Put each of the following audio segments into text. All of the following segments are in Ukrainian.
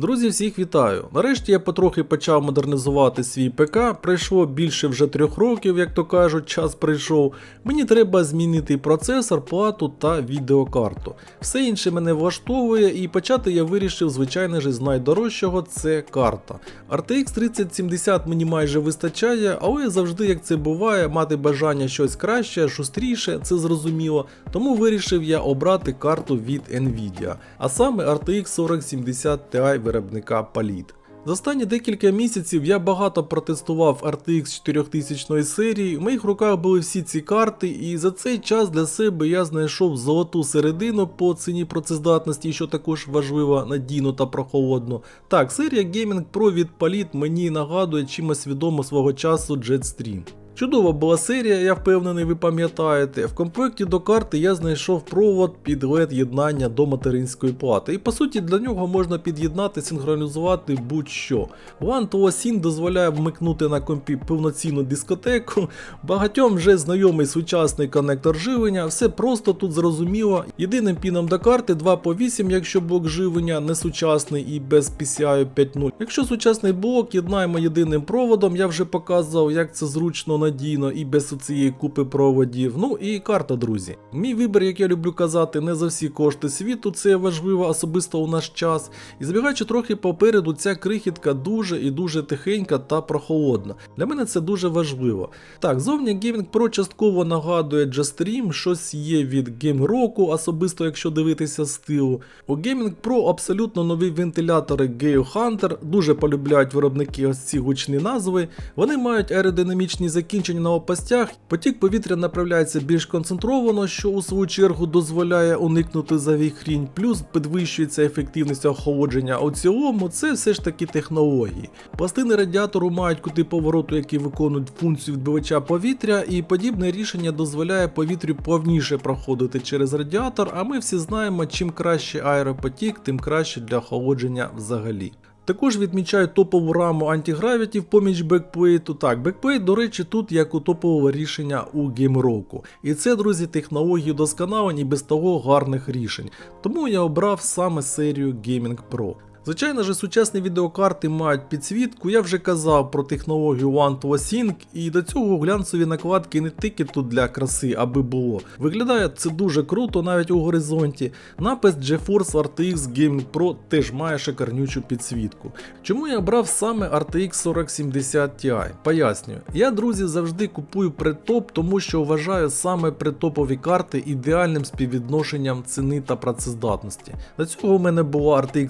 Друзі, всіх вітаю! Нарешті я потрохи почав модернізувати свій ПК. Пройшло більше вже трьох років, як то кажуть, час прийшов. Мені треба змінити процесор, плату та відеокарту. Все інше мене влаштовує, і почати я вирішив, звичайно ж, з найдорожчого це карта. RTX 3070 мені майже вистачає, але завжди, як це буває, мати бажання щось краще, шустріше, це зрозуміло. Тому вирішив я обрати карту від Nvidia, а саме RTX 4070 Ti виробника Palit. За останні декілька місяців я багато протестував RTX 4000 серії, в моїх руках були всі ці карти, і за цей час для себе я знайшов золоту середину по ціні працездатності, що також важливо, надійно та прохолодно. Так, серія Gaming Pro від Palit мені нагадує чимось відомо свого часу Jetstream. Чудова була серія, я впевнений, ви пам'ятаєте. В комплекті до карти я знайшов провод під LED єднання до материнської плати. І по суті для нього можна під'єднати, синхронізувати будь-що. One to Sync дозволяє вмикнути на компі повноцінну дискотеку. Багатьом вже знайомий сучасний коннектор живлення, все просто тут зрозуміло. Єдиним піном до карти 2 по 8, якщо блок живлення не сучасний і без PCI 5.0. Якщо сучасний блок єднаємо єдиним проводом, я вже показував, як це зручно надійно і без цієї купи проводів. Ну і карта, друзі. Мій вибір, як я люблю казати, не за всі кошти світу, це важливо особисто у наш час. І збігаючи трохи попереду, ця крихітка дуже і дуже тихенька та прохолодна. Для мене це дуже важливо. Так, зовні Gaming Pro частково нагадує Justream, щось є від Game особисто якщо дивитися з тилу. У Gaming Pro абсолютно нові вентилятори Geo Hunter, дуже полюбляють виробники ось ці гучні назви. Вони мають аеродинамічні закінчення на опастях, потік повітря направляється більш концентровано, що у свою чергу дозволяє уникнути завіхрінь, плюс підвищується ефективність охолодження. У цілому це все ж таки технології. Пластини радіатору мають кути повороту, які виконують функцію відбивача повітря, і подібне рішення дозволяє повітрю плавніше проходити через радіатор, а ми всі знаємо, чим краще аеропотік, тим краще для охолодження взагалі. Також відмічаю топову раму антигравіті в поміч бекплейту. Так, бекплейт, до речі, тут як у топового рішення у геймроку. І це, друзі, технології досконалень і без того гарних рішень. Тому я обрав саме серію Gaming Pro. Звичайно ж, сучасні відеокарти мають підсвітку, я вже казав про технологію One to Sync, і до цього глянцеві накладки не тільки тут для краси, аби було. Виглядає це дуже круто навіть у горизонті. Напис GeForce RTX Gaming Pro теж має шикарнючу підсвітку. Чому я брав саме RTX 4070 Ti? Пояснюю. Я, друзі, завжди купую притоп, тому що вважаю саме притопові карти ідеальним співвідношенням ціни та працездатності. До цього в мене була RTX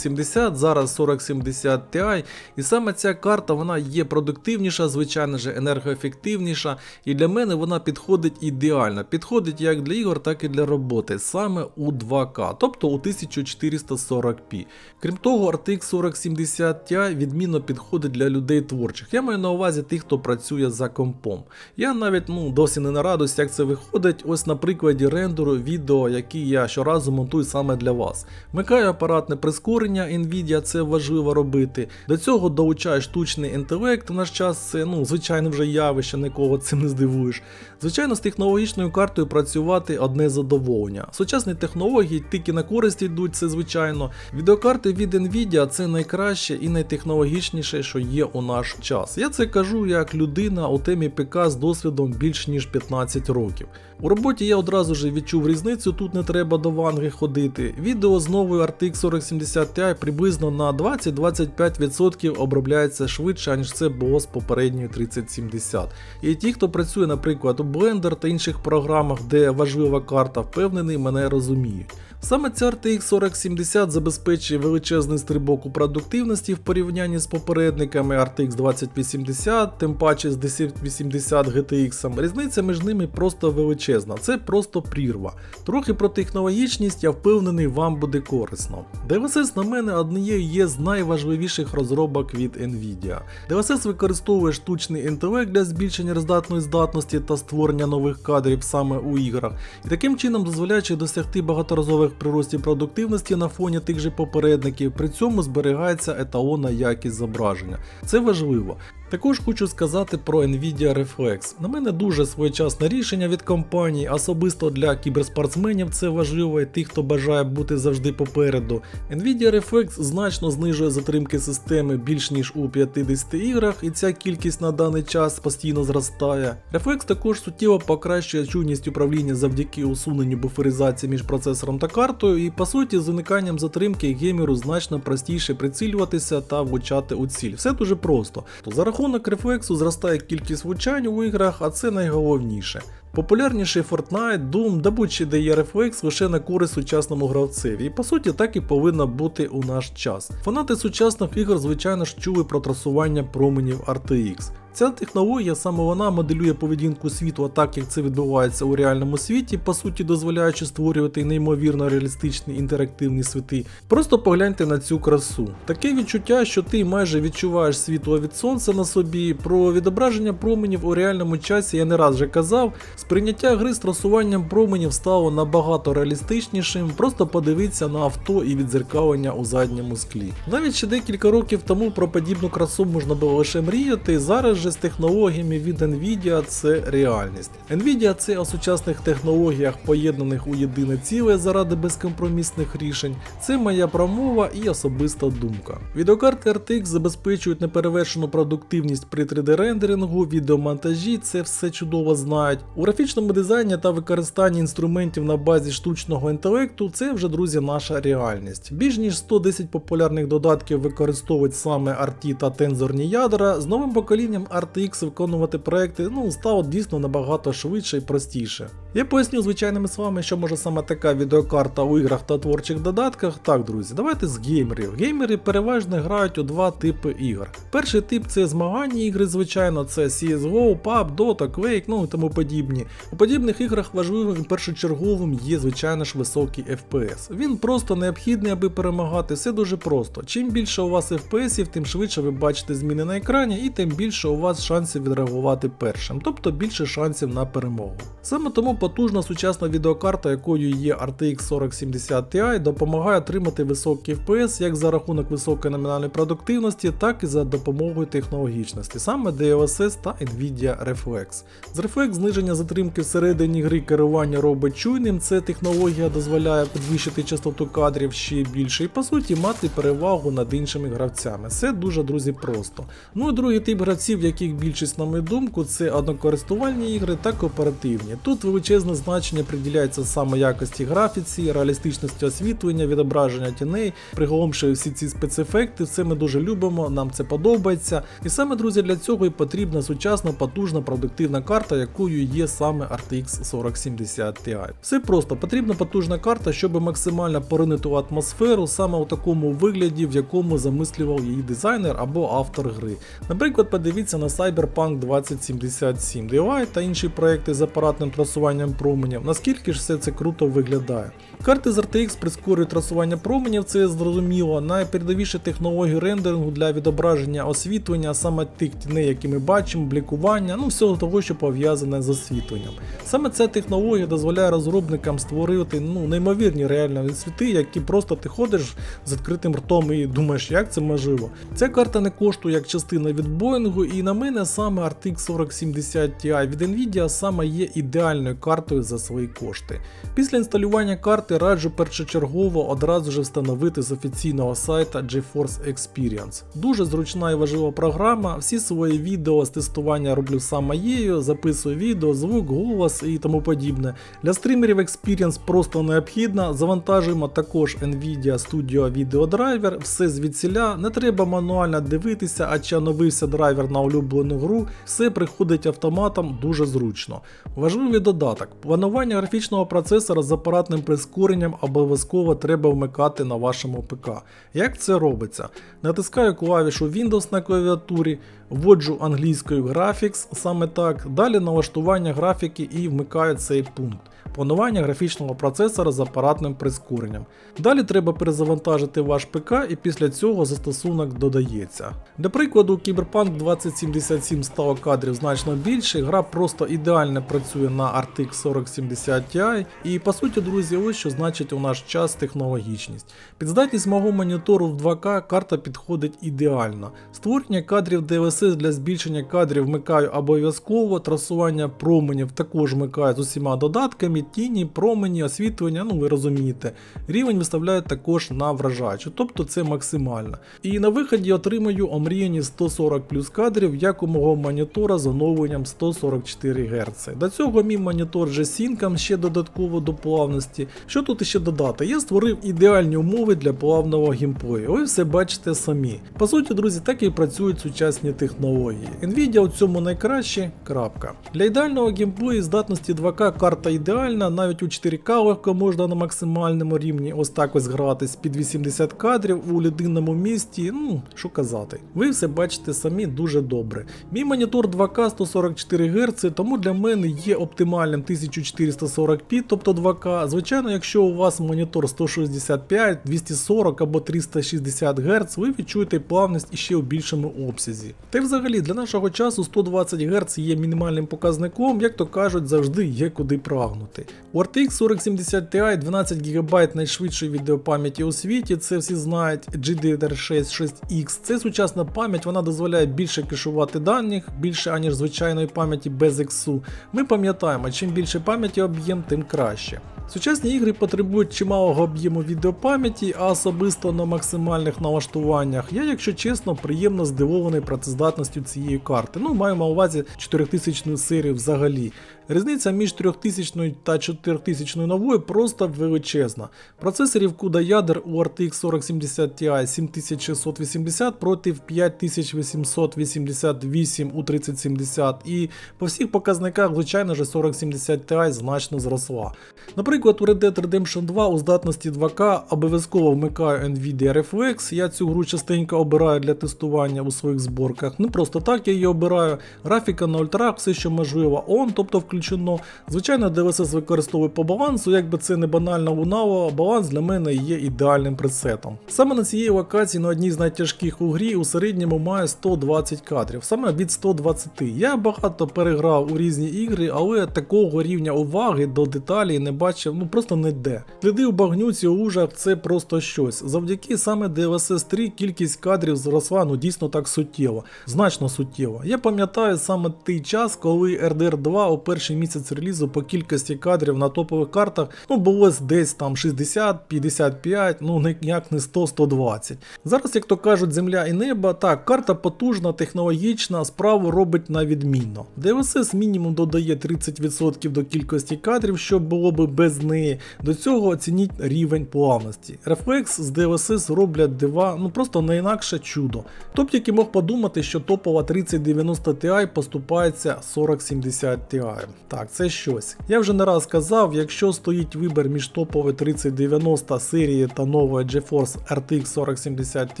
3070, зараз 4070 Ti, і саме ця карта вона є продуктивніша, звичайно ж, енергоефективніша, і для мене вона підходить ідеально. Підходить як для ігор, так і для роботи, саме у 2К, тобто у 1440p. Крім того, RTX 4070 Ti відмінно підходить для людей творчих. Я маю на увазі тих, хто працює за компом. Я навіть ну, досі не на радості, як це виходить, ось на прикладі рендеру відео, які я щоразу монтую саме для вас. Вмикаю апаратне прискорення Nvidia, це важливо робити. До цього долучаю штучний інтелект. В наш час це ну, звичайно вже явище, нікого цим не здивуєш. Звичайно, з технологічною картою працювати одне задоволення. Сучасні технології тільки на користь йдуть, це звичайно. Відеокарти від Nvidia це найкраще і найтехнологічніше, що є у наш час. Я це кажу як людина у темі ПК з досвідом більш ніж 15 років. У роботі я одразу ж відчув різницю, тут не треба до ванги ходити. Відео з новою RTX 4070 Ti приблизно на 20-25% обробляється швидше, ніж це було з попередньою 3070. І ті, хто працює, наприклад, у Blender та інших програмах, де важлива карта, впевнений, мене розуміють. Саме ця RTX 4070 забезпечує величезний стрибок у продуктивності в порівнянні з попередниками RTX 2080, тим паче з 1080 GTX. Різниця між ними просто величезна, це просто прірва. Трохи про технологічність, я впевнений, вам буде корисно. DLSS на мене однією є з найважливіших розробок від Nvidia. DLSS використовує штучний інтелект для збільшення роздатної здатності та створення нових кадрів саме у іграх, і таким чином дозволяючи досягти багаторазових приростів продуктивності на фоні тих же попередників, при цьому зберігається еталонна якість зображення. Це важливо. Також хочу сказати про Nvidia Reflex. На мене дуже своєчасне рішення від компанії, особисто для кіберспортсменів це важливо і тих, хто бажає бути завжди попереду. Nvidia Reflex значно знижує затримки системи більш ніж у 50 іграх, і ця кількість на даний час постійно зростає. Reflex також суттєво покращує чуйність управління завдяки усуненню буферизації між процесором та картою, і по суті з униканням затримки геймеру значно простіше прицілюватися та влучати у ціль. Все дуже просто. То за рахунок рефлексу зростає кількість влучань у іграх, а це найголовніше. Популярніший Fortnite, Doom, да будь-що де є рефлекс лише на користь сучасному гравцеві, і по суті так і повинно бути у наш час. Фанати сучасних ігор, звичайно ж, чули про трасування променів RTX. Ця технологія саме вона моделює поведінку світла так, як це відбувається у реальному світі, по суті дозволяючи створювати неймовірно реалістичні інтерактивні світи. Просто погляньте на цю красу. Таке відчуття, що ти майже відчуваєш світло від сонця на собі. Про відображення променів у реальному часі я не раз вже казав. Сприйняття гри з трасуванням променів стало набагато реалістичнішим. Просто подивіться на авто і відзеркалення у задньому склі. Навіть ще декілька років тому про подібну красу можна було лише мріяти. Зараз же з технологіями від Nvidia це реальність. Nvidia це у сучасних технологіях, поєднаних у єдине ціле заради безкомпромісних рішень. Це моя промова і особиста думка. Відеокарти RTX забезпечують неперевершену продуктивність при 3D-рендерингу, відеомонтажі, це все чудово знають. У графічному дизайні та використанні інструментів на базі штучного інтелекту це вже, друзі, наша реальність. Більш ніж 110 популярних додатків використовують саме RT та тензорні ядра. З новим поколінням RTX виконувати проекти ну, стало дійсно набагато швидше і простіше. Я поясню звичайними словами, що може саме така відеокарта у іграх та творчих додатках. Так, друзі, давайте з геймерів. Геймери переважно грають у два типи ігор. Перший тип це змагальні ігри, звичайно, це CSGO, PUBG, Dota, Quake, ну і тому подібні. У подібних іграх важливим і першочерговим є, звичайно ж, високий FPS. Він просто необхідний, аби перемагати. Все дуже просто. Чим більше у вас FPS, тим швидше ви бачите зміни на екрані, і тим більше у вас шансів відреагувати першим, тобто більше шансів на перемогу. Саме тому потужна сучасна відеокарта, якою є RTX 4070 Ti, допомагає отримати високий FPS як за рахунок високої номінальної продуктивності, так і за допомогою технологічності, саме DLSS та Nvidia Reflex. З Reflex зниження затримки всередині гри керування робить чуйним, це технологія дозволяє підвищити частоту кадрів ще більше і по суті мати перевагу над іншими гравцями. Все дуже друзі просто. Ну і другий тип гравців, яких більшість, на мою думку, це однокористувальні ігри та кооперативні. Тут величезне значення приділяється саме якості графіці, реалістичності освітлення, відображення тіней, приголомшує всі ці спецефекти, це ми дуже любимо, нам це подобається. І саме, друзі, для цього і потрібна сучасна, потужна, продуктивна карта, якою є саме RTX 4070 Ti. Все просто потрібна потужна карта, щоб максимально поринути у атмосферу саме у такому вигляді, в якому замислював її дизайнер або автор гри. Наприклад, подивіться на Cyberpunk 2077 DIY та інші проекти з апаратним трасуванням променів, наскільки ж все це круто виглядає. Карти з RTX прискорюють трасування променів, це зрозуміло. Найпередовіші технології рендерингу для відображення освітлення, саме тих тіней, які ми бачимо, блікування, ну всього того, що пов'язане з освітленням. Саме ця технологія дозволяє розробникам створити ну, неймовірні реальні світи, які просто ти ходиш з відкритим ртом і думаєш, як це можливо. Ця карта не коштує як частина від Боїнгу, і на мене саме RTX 4070 Ti від Nvidia саме є ідеальною картою за свої кошти. Після інсталювання карти раджу першочергово одразу ж встановити з офіційного сайта GeForce Experience. Дуже зручна і важлива програма. Всі свої відео з тестування роблю саме її, записую відео, звук, голос і тому подібне. Для стрімерів Experience просто необхідно. Завантажуємо також Nvidia Studio Video Driver, все звідсіля, не треба мануально дивитися, а чи оновився драйвер на улюблену гру, все приходить автоматом дуже зручно. Важливий додаток: планування графічного процесора з апаратним прискоренням обов'язково треба вмикати на вашому ПК. Як це робиться? Натискаю клавішу Windows на клавіатурі, вводжу англійською Graphics, саме так, далі налаштування графіки і вмикаю цей пункт. Планування графічного процесора з апаратним прискоренням. Далі треба перезавантажити ваш ПК і після цього застосунок додається. Для прикладу, Cyberpunk 2077 стало кадрів значно більше, гра просто ідеально працює на RTX RTX 4070 Ti. І по суті, друзі, ось що значить у наш час технологічність. Під здатність мого монітору в 2К карта підходить ідеально. Створення кадрів DLSS для збільшення кадрів вмикаю обов'язково, трасування променів також вмикаю з усіма додатками, тіні, промені, освітлення, ну ви розумієте. Рівень виставляю також на вражаючу, тобто це максимально. І на виході отримаю омріяні 140 плюс кадрів, як у мого монітора з оновленням 144 Гц. До цього мій монітор вже сінкам ще додатково до плавності. Що тут іще додати? Я створив ідеальні умови для плавного геймплею. Ви все бачите самі. По суті, друзі, так і працюють сучасні технології. Nvidia у цьому найкраще. Крапка. Для ідеального геймплею здатності 2К карта ідеальна, навіть у 4К легко можна на максимальному рівні ось так ось гратись під 80 кадрів у людинному місті. Ну, що казати. Ви все бачите самі дуже добре. Мій монітор 2К 144 Гц, тому для мене є оптимальним 1440p, тобто 2К. Звичайно, якщо у вас монітор 165, 240 або 360 Гц, ви відчуєте плавність іще у більшому обсязі. Та й взагалі для нашого часу 120 Гц є мінімальним показником, як то кажуть, завжди є куди прагнути. У RTX 4070 Ti 12 ГБ найшвидшої відеопам'яті у світі, це всі знають GDDR6 6X. Це сучасна пам'ять, вона дозволяє більше кешувати даних, більше аніж звичайної пам'яті без XU. Ми пам'ятаємо, чим більше пам'яті об'єм, тим краще. Сучасні ігри потребують чималого об'єму відеопам'яті, а особисто на максимальних налаштуваннях. Я, якщо чесно, приємно здивований працездатністю цієї карти. Ну, маю на увазі 4000 серію взагалі. Різниця між 3000 та 4000 новою просто величезна. Процесорів CUDA ядер у RTX 4070 Ti 7680 проти 5888 у 3070 і по всіх показниках, звичайно ж, 4070 Ti значно зросла. Наприклад, у Red Dead Redemption 2 у здатності 2К обов'язково вмикаю Nvidia Reflex. Я цю гру частенько обираю для тестування у своїх зборках. Не просто так я її обираю. Графіка на ультрах, все що можливо, on, тобто включено. Звичайно, DLSS використовую по балансу, якби це не банально лунало, баланс для мене є ідеальним пресетом. Саме на цієї локації на одній з найтяжких у грі у середньому маю 120 кадрів, саме від 120. Я багато переграв у різні ігри, але такого рівня уваги до деталей не бачив, ну просто не де. Сліди у багнюці у лужах це просто щось. Завдяки саме DLSS 3 кількість кадрів зросла ну дійсно так суттєво, значно суттєво. Я пам'ятаю саме той час, коли RDR 2 у перший місяць релізу по кількості кадрів на топових картах ну було десь там 60, 55, ну ніяк не 100, 120. Зараз, як то кажуть, земля і небо, так, карта потужна, технологічна, справу робить на відмінно. DLSS мінімум додає 30% до кількості кадрів, що було би без неї. До цього оцініть рівень плавності. Reflex з DLSS роблять дива, ну просто не інакше чудо. Хто б мог подумати, що топова 3090 Ti поступається 4070 Ti. Так, це щось. Я вже не раз казав, якщо стоїть вибір між топовою 3090 серії та новою GeForce RTX 4070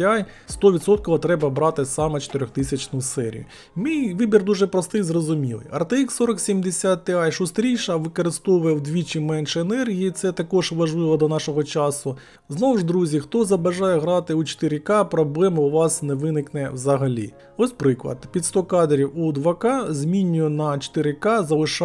Ti, 100% треба брати саме 4000 серію. Мій вибір дуже простий і зрозумілий. RTX 4070 Ti шустріша, використовує вдвічі менше енергії, це також важливо до нашого часу. Знову ж, друзі, хто забажає грати у 4К, проблем у вас не виникне взагалі. Ось приклад, під 100 кадрів у 2К змінюю на 4К, залишаю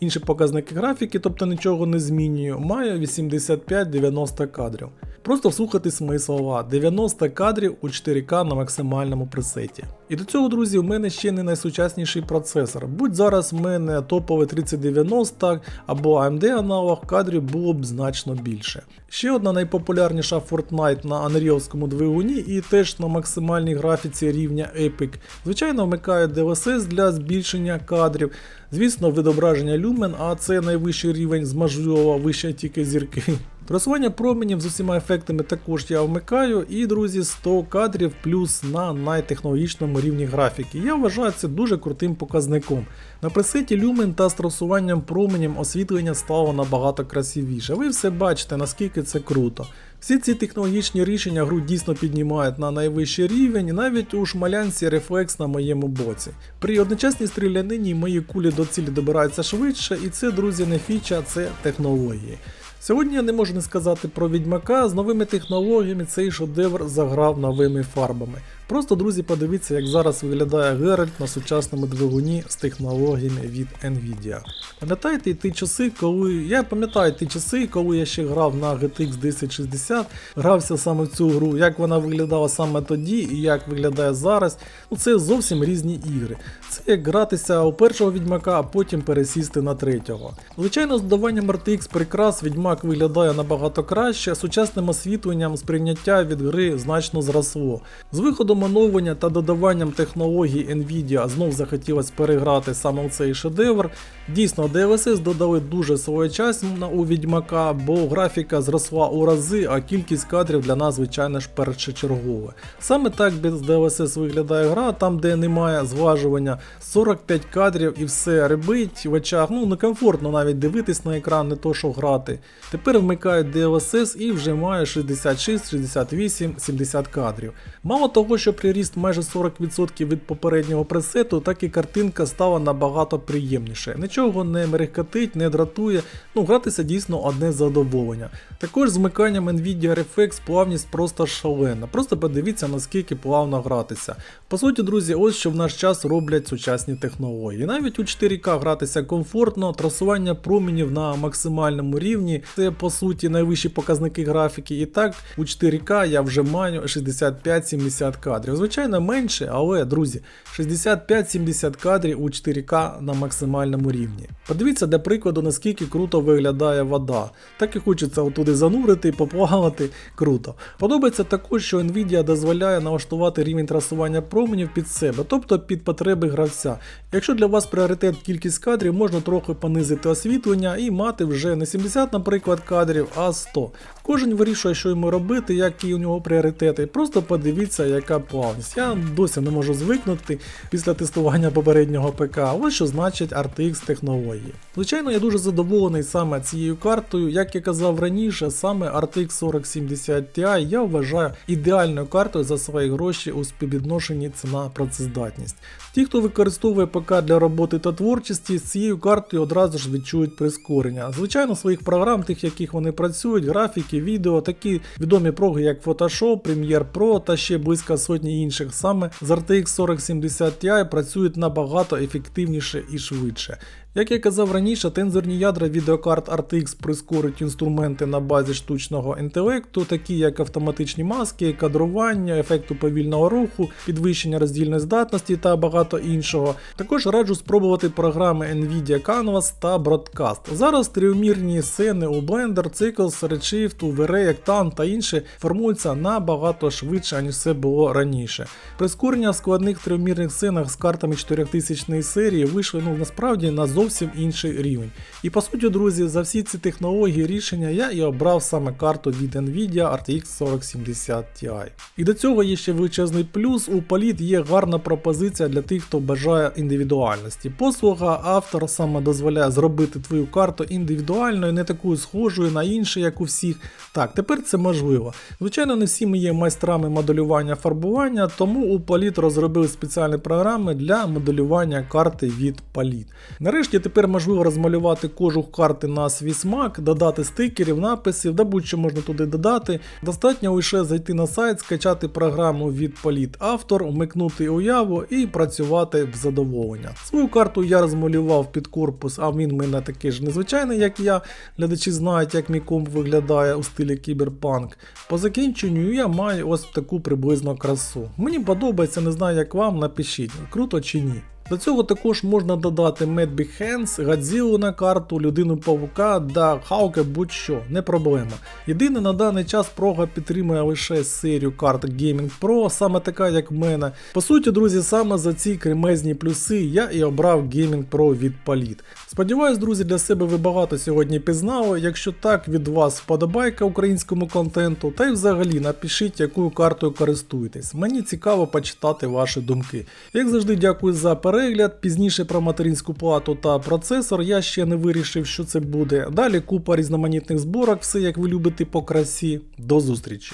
інші показники графіки, тобто нічого не змінюю, маю 85-90 кадрів. Просто вслухайтесь мої слова, 90 кадрів у 4К на максимальному пресеті. І до цього, друзі, в мене ще не найсучасніший процесор. Будь зараз в мене топовий 3090 або AMD аналог кадрів було б значно більше. Ще одна найпопулярніша Fortnite на Unreal двигуні і теж на максимальній графіці рівня Epic. Звичайно, вмикаю DLSS для збільшення кадрів. Звісно, відображення люмен, а це найвищий рівень з можливо вище тільки зірки. Просування променів з усіма ефектами також я вмикаю, і, друзі, 100 кадрів плюс на найтехнологічному рівні графіки. Я вважаю це дуже крутим показником. На пресеті люмен та з трасуванням променів освітлення стало набагато красивіше. Ви все бачите, наскільки це круто. Всі ці технологічні рішення гру дійсно піднімають на найвищий рівень, навіть у шмалянці рефлекс на моєму боці. При одночасній стрілянині мої кулі до цілі добираються швидше, і це, друзі, не фіча, це технології. Сьогодні я не можу не сказати про відьмака, з новими технологіями цей шедевр заграв новими фарбами. Просто, друзі, подивіться, як зараз виглядає Геральт на сучасному двигуні з технологіями від Nvidia. Пам'ятаєте ті часи, коли. Я пам'ятаю ті часи, коли я ще грав на GTX 1060, грався саме в цю гру, як вона виглядала саме тоді і як виглядає зараз. Ну це зовсім різні ігри. Це як гратися у першого відьмака, а потім пересісти на третього. Звичайно, з додаванням RTX прикрас відьмак виглядає набагато краще, сучасним освітленням сприйняття від гри значно зросло. З виходом оновлення та додаванням технологій Nvidia знов захотілося переграти саме цей шедевр. Дійсно, DLSS додали дуже своєчасно у відьмака, бо графіка зросла у рази, а кількість кадрів для нас, звичайно ж, першочергове. Саме так без DLSS виглядає гра, там де немає зважування 45 кадрів і все ребить в очах, ну некомфортно навіть дивитись на екран, не то що грати. Тепер вмикають DLSS і вже має 66, 68, 70 кадрів. Мало того, що приріст майже 40% від попереднього пресету, так і картинка стала набагато приємніше. Нічого не мерехкотить, не дратує, ну гратися дійсно одне задоволення. Також з вмиканням Nvidia RFX плавність просто шалена. Просто подивіться наскільки плавно гратися. По суті, друзі, ось що в наш час роблять сучасні технології. Навіть у 4К гратися комфортно, трасування промінів на максимальному рівні, це по суті найвищі показники графіки. І так у 4К я вже маю 65-70 кадрів. Звичайно, менше, але друзі, 65-70 кадрів у 4К на максимальному рівні. Подивіться, для прикладу, наскільки круто виглядає вода. Так і хочеться отуди занурити, поплавати. Круто. Подобається також, що Nvidia дозволяє налаштувати рівень трасування променів під себе, тобто під потреби гравця. Якщо для вас пріоритет кількість кадрів, можна трохи понизити освітлення і мати вже не 70, наприклад, кадрів, а 100. Кожен вирішує, що йому робити, які у нього пріоритети. Просто подивіться, яка плавність. Я досі не можу звикнути після тестування попереднього ПК. Ось що значить RTX технології. Звичайно, я дуже задоволений саме цією картою. Як я казав раніше, саме RTX 4070 Ti я вважаю ідеальною картою за свої гроші у співвідношенні ціна працездатність. Ті, хто використовує ПК для роботи та творчості, з цією картою одразу ж відчують прискорення. Звичайно, своїх програм, тих, яких вони працюють, графіки, відео, такі відомі проги, як Photoshop, Premiere Pro та ще близько сотні інших, саме з RTX 4070 Ti працюють набагато ефективніше і швидше. Як я казав раніше, тензорні ядра відеокарт RTX прискорить інструменти на базі штучного інтелекту, такі як автоматичні маски, кадрування, ефекту повільного руху, підвищення роздільної здатності та багато іншого. Також раджу спробувати програми Nvidia Canvas та Broadcast. Зараз трьохмірні сцени у Blender, Cycles, Redshift, V-Ray, Octane та інші формуються набагато швидше, ніж це було раніше. Прискорення в складних трьохмірних сценах з картами 4000 серії вийшли ну, насправді на зовсім інший рівень. І по суті, друзі, за всі ці технології рішення я і обрав саме карту від Nvidia RTX 4070 Ti. І до цього є ще величезний плюс. У Політ є гарна пропозиція для тих, хто бажає індивідуальності. Послуга автор саме дозволяє зробити твою карту індивідуальною, не такою схожою на інші, як у всіх. Так, тепер це можливо. Звичайно, не всі ми є майстрами моделювання фарбування, тому у Політ розробили спеціальні програми для моделювання карти від Політ. Нарешті тепер можливо розмалювати кожух карти на свій смак, додати стикерів, написів, да будь-що можна туди додати. Достатньо лише зайти на сайт, скачати програму від Політ Автор, вмикнути уяву і працювати в задоволення. Свою карту я розмалював під корпус, а він в мене такий ж незвичайний, як я. Глядачі знають, як мій комп виглядає у стилі кіберпанк. По закінченню я маю ось таку приблизно красу. Мені подобається, не знаю як вам, напишіть, круто чи ні. До цього також можна додати Mad Big Hands, Годзілу на карту, людину павука да Хаука будь-що, не проблема. Єдине на даний час прога підтримує лише серію карт Gaming Pro, саме така як в мене. По суті, друзі, саме за ці кремезні плюси я і обрав Gaming Pro від Palit. Сподіваюсь, друзі, для себе ви багато сьогодні пізнали. Якщо так, від вас вподобайка українському контенту, та й взагалі напишіть, якою картою користуєтесь. Мені цікаво почитати ваші думки. Як завжди, дякую за перегляд. Пізніше про материнську плату та процесор я ще не вирішив, що це буде. Далі купа різноманітних зборок, все як ви любите по красі. До зустрічі!